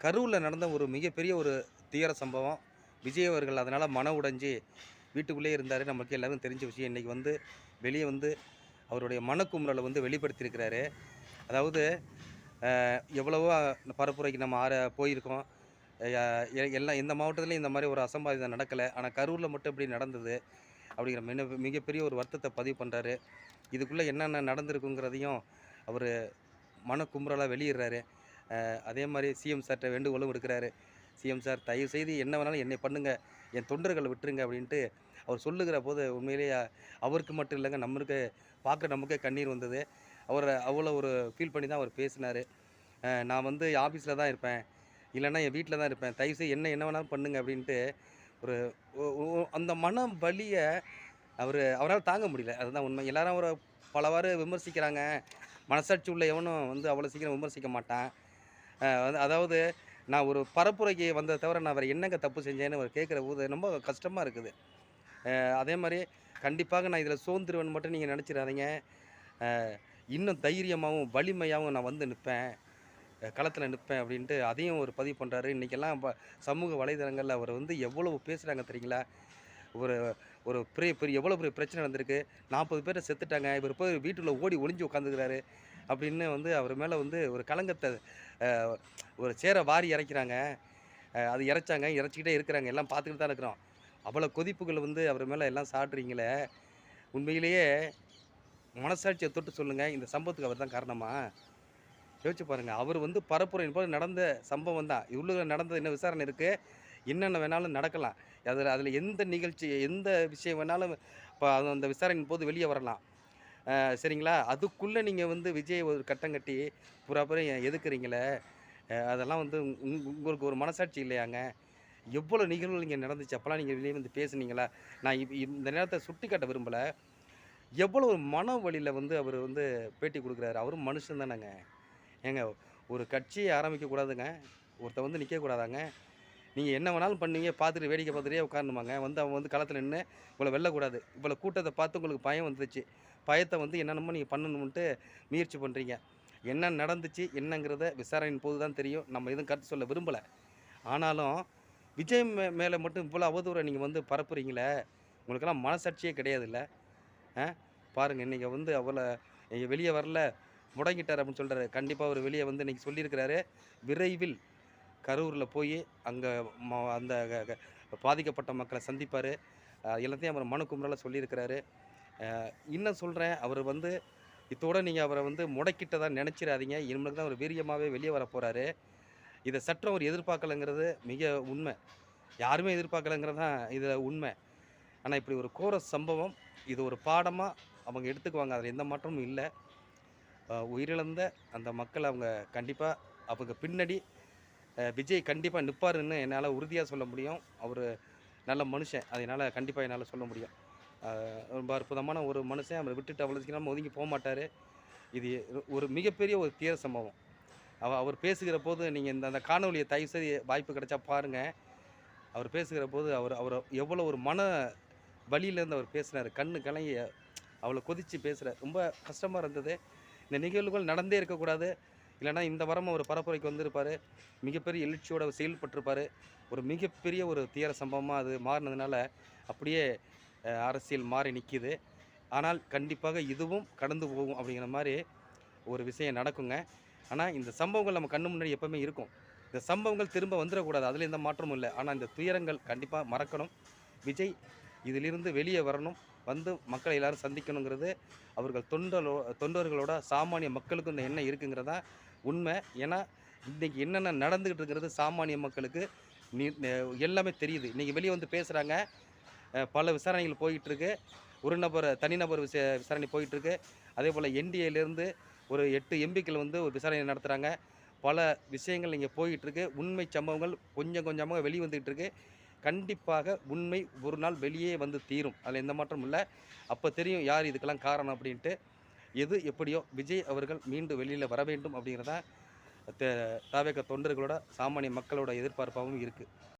கரூரில் நடந்த ஒரு மிகப்பெரிய ஒரு துயர சம்பவம். விஜய் அவர்கள் அதனால் மன உடைஞ்சு வீட்டுக்குள்ளே இருந்தார். நமக்கு எல்லாருக்கும் தெரிஞ்ச விஷயம் இன்றைக்கி வந்து வெளியே வந்து அவருடைய மனக்குமுறலை வந்து வெளிப்படுத்தியிருக்கிறாரு. அதாவது எவ்வளவோ பரப்புரைக்கு நம்ம ஆற போயிருக்கோம். எ- எல்லாம் எந்த மாவட்டத்துலையும் இந்த மாதிரி ஒரு அசம்பாவிதம் நடக்கலை. ஆனால் கரூரில் மட்டும் இப்படி நடந்தது அப்படிங்கிற மிக மிகப்பெரிய ஒரு வருத்தத்தை பதிவு பண்ணுறாரு இதுக்குள்ளே என்னென்ன நடந்திருக்குங்கிறதையும் அவர் மனக்குமுறலாக வெளியிடுறாரு. அதே மாதிரி சிஎம் சார்கிட்ட வேண்டுகோளும் விடுக்கிறாரு. சிஎம் சார் தயவு செய்து என்ன வேணாலும் என்னை பண்ணுங்கள் என் தொண்டர்களை விட்டுருங்க அப்படின்ட்டு அவர் சொல்லுகிற போது உண்மையிலேயே அவருக்கு மட்டும் இல்லைங்க நம்மளுக்கு பார்க்க நமக்கே கண்ணீர் வந்தது. அவரை அவ்வளோ ஒரு ஃபீல் பண்ணி தான் அவர் பேசினார். நான் வந்து ஆஃபீஸில் தான் இருப்பேன். இல்லைன்னா என் வீட்டில் தான் இருப்பேன். தயவு செய்து என்ன என்ன வேணாலும் பண்ணுங்க அப்படின்ட்டு ஒரு அந்த மன வலியை அவர் அவரால் தாங்க முடியல. அதுதான் உண்மை. எல்லாரும் அவரை பலவாறு விமர்சிக்கிறாங்க. மனசாட்சி உள்ள எவனும் வந்து அவ்வளோ சீக்கிரம் விமர்சிக்க மாட்டான். வந்து அதாவது நான் ஒரு பரப்புரைக்கு வந்ததை தவிர நான் வேறு என்னங்க தப்பு செஞ்சேன்னு அவர் கேட்குற போது ரொம்ப கஷ்டமாக இருக்குது. அதே மாதிரி கண்டிப்பாக நான் இதில் சோர்ந்துருவேன்னு மட்டும் நீங்கள் நினச்சிடாதீங்க. இன்னும் தைரியமாகவும் வலிமையாகவும் நான் வந்து நிற்பேன். களத்தில் நிற்பேன் அப்படின்ட்டு அதையும் ஒரு பதிவு பண்ணுறாரு இன்றைக்கெல்லாம் ப சமூக வலைதளங்களில் அவர் வந்து எவ்வளவு பேசுகிறாங்க தெரியுங்களா? ஒரு ஒரு பெரிய பெரிய எவ்வளோ பெரிய பிரச்சனை நடந்திருக்கு. நாற்பது பேரை செத்துட்டாங்க. இவர் போய் வீட்டில் ஓடி ஒளிஞ்சு உட்காந்துக்கிறாரு அப்படின்னு வந்து அவர் மேலே வந்து ஒரு கலங்கத்தை ஒரு சேரை வாரி இறைக்கிறாங்க. அது இறைச்சாங்க இறைச்சிக்கிட்டே இருக்கிறாங்க. எல்லாம் பார்த்துக்கிட்டு தான் இருக்கிறோம். அவ்வளோ கொதிப்புகள் வந்து அவர் மேலே எல்லாம் சாடுறீங்களே உண்மையிலேயே மனசாட்சியை தொட்டு சொல்லுங்கள் இந்த சம்பவத்துக்கு அவர் தான் காரணமாக யோசிச்சு பாருங்கள் அவர் வந்து பரப்புரை போது நடந்த சம்பவம் தான். இவ்வளோ நடந்தது என்ன விசாரணை இருக்குது என்னென்ன வேணாலும் நடக்கலாம். அதில் அதில் எந்த நிகழ்ச்சி எந்த விஷயம் வேணாலும் இப்போ அந்த விசாரணையின் போது வெளியே வரலாம். சரிங்களா? அதுக்குள்ளே நீங்கள் வந்து விஜய் ஒரு கட்டம் கட்டி புறாப்புறம் எதுக்குறீங்களே? அதெல்லாம் வந்து உங் உங்களுக்கு ஒரு மனசாட்சி இல்லையாங்க? எவ்வளோ நிகழ்வுகள் இங்கே நடந்துச்சு? அப்போல்லாம் நீங்கள் வெளியே வந்து பேசுனீங்களா? நான் இப் இந்த நேரத்தை சுட்டி காட்ட விரும்பலை. எவ்வளோ ஒரு மன வழியில் வந்து அவர் வந்து பேட்டி கொடுக்குறாரு. அவரும் மனுஷன் தானேங்க. ஏங்க ஒரு கட்சியை ஆரம்பிக்கக்கூடாதுங்க ஒருத்தன் வந்து நிற்கக்கூடாதாங்க நீங்கள் என்ன வேணாலும் பண்ணீங்க பார்த்துட்டு வேடிக்கை பார்த்துட்டே உட்காரணுமாங்க. வந்து அவன் வந்து களத்தில் நின்று இவ்வளோ வெல்லக்கூடாது. இவ்வளோ கூட்டத்தை பார்த்து உங்களுக்கு பயம் வந்துச்சு பயத்தை வந்து என்னென்னமோ நீங்கள் பண்ணணும்ன்ட்டு முயற்சி பண்ணுறீங்க என்ன நடந்துச்சு என்னங்கிறத விசாரணையின் போது தான் தெரியும். நம்ம எதுவும் கருத்து சொல்ல விரும்பலை. ஆனாலும் விஜய் மே மேலே மட்டும் இவ்வளோ அவதூறை நீங்கள் வந்து பரப்புறீங்களே உங்களுக்கெல்லாம் மனசாட்சியே கிடையாதுல்ல. ஆ? பாருங்கள் இன்றைக்கி வந்து அவ்வளோ இங்கே வெளியே வரல முடங்கிட்டார் அப்படின்னு சொல்கிறாரு கண்டிப்பாக அவர் வெளியே வந்து இன்றைக்கி சொல்லியிருக்கிறாரு. விரைவில் கரூரில் போய் அங்கே அந்த க- பாதிக்கப்பட்ட மக்களை சந்திப்பார். எல்லாத்தையும் அவர் மனு குமுறல சொல்லியிருக்கிறாரு. இன்னும் சொல்கிறேன் அவர் வந்து இத்தோட நீங்கள் அவரை வந்து முடக்கிட்டதாக நினச்சிடாதீங்க இனிமேல் தான் அவர் வீரியமாகவே வெளியே வர போகிறாரு இதை சற்றம் அவர் எதிர்பார்க்கலைங்கிறது மிக உண்மை. யாருமே எதிர்பார்க்கலைங்கிறது தான் இதில் உண்மை. ஆனால் இப்படி ஒரு கோர சம்பவம் இது ஒரு பாடமாக அவங்க எடுத்துக்குவாங்க. அதில் எந்த மாற்றமும் இல்லை. உயிரிழந்த அந்த மக்கள் அவங்க கண்டிப்பாக அவங்க பின்னாடி விஜய் கண்டிப்பாக நிற்பாருன்னு என்னால் உறுதியாக சொல்ல முடியும். அவர் நல்ல மனுஷன். அதனால் கண்டிப்பாக என்னால் சொல்ல முடியும். ரொம்ப அற்புதமான ஒரு மனுஷன். அவரை விட்டுட்டு அவ்வளோ சீக்கிரமாக ஒதுங்கி போக மாட்டார். இது ஒரு மிகப்பெரிய ஒரு தீர சம்பவம். அவ அவர் பேசுகிற போது நீங்கள் இந்த அந்த காணொலியை தயவு செய்து வாய்ப்பு கிடைச்சா பாருங்கள் அவர் பேசுகிற போது அவர் அவர் எவ்வளோ ஒரு மன வலியிலேருந்து அவர் பேசினார். கண்ணு கலங்கி அவ்வளோ கொதித்து பேசுகிறார் ரொம்ப கஷ்டமாக இருந்தது. இந்த நிகழ்வுகள் நடந்தே இருக்கக்கூடாது. இல்லைன்னா இந்த வாரம் அவர் பரப்புரைக்கு வந்திருப்பார். மிகப்பெரிய எழுச்சியோட அவர் செயல்பட்டிருப்பார். ஒரு மிகப்பெரிய ஒரு தீர சம்பவமாக அது மாறினதுனால அப்படியே அரசியல் மாறி நிற்கிது ஆனால் கண்டிப்பாக இதுவும் கடந்து போகும் அப்படிங்கிற மாதிரி ஒரு விஷயம் நடக்குங்க. ஆனால் இந்த சம்பவங்கள் நம்ம கண்ணு முன்னாடி எப்பவுமே இருக்கும். இந்த சம்பவங்கள் திரும்ப வந்துடக்கூடாது. அதில் எந்த மாற்றமும் இல்லை. ஆனால் இந்த துயரங்கள் கண்டிப்பாக மறக்கணும். விஜய் இதிலிருந்து வெளியே வரணும். வந்து மக்களை எல்லாரும் சந்திக்கணுங்கிறது அவர்கள் தொண்டலோ தொண்டர்களோட சாமானிய மக்களுக்கும் இந்த எண்ணம் இருக்குங்கிறதா உண்மை. ஏன்னா இன்றைக்கி என்னென்ன நடந்துக்கிட்டு இருக்கிறது சாமானிய மக்களுக்கு நீ எல்லாமே தெரியுது. இன்றைக்கி வெளியே வந்து பேசுகிறாங்க பல விசாரணைகள் போயிட்டுருக்கு. ஒரு நபர் தனிநபர் விச விசாரணை போயிட்டுருக்கு. அதே போல் என்டிஏலேருந்து ஒரு எட்டு எம்பிக்கள் வந்து ஒரு விசாரணை நடத்துகிறாங்க பல விஷயங்கள் இங்கே போயிட்டுருக்கு. உண்மை சம்பவங்கள் கொஞ்சம் கொஞ்சமாக வெளியே வந்துக்கிட்டு இருக்கு கண்டிப்பாக உண்மை ஒரு நாள் வெளியே வந்து தீரும். அதில் எந்த மாற்றமும் இல்லை. அப்போ தெரியும் யார் இதுக்கெல்லாம் காரணம் அப்படின்ட்டு. எது எப்படியோ விஜய் அவர்கள் மீண்டும் வெளியில் வர வேண்டும் அப்படிங்கிறத தாவேக்க தொண்டர்களோட சாமானிய மக்களோட எதிர்பார்ப்பாகவும் இருக்குது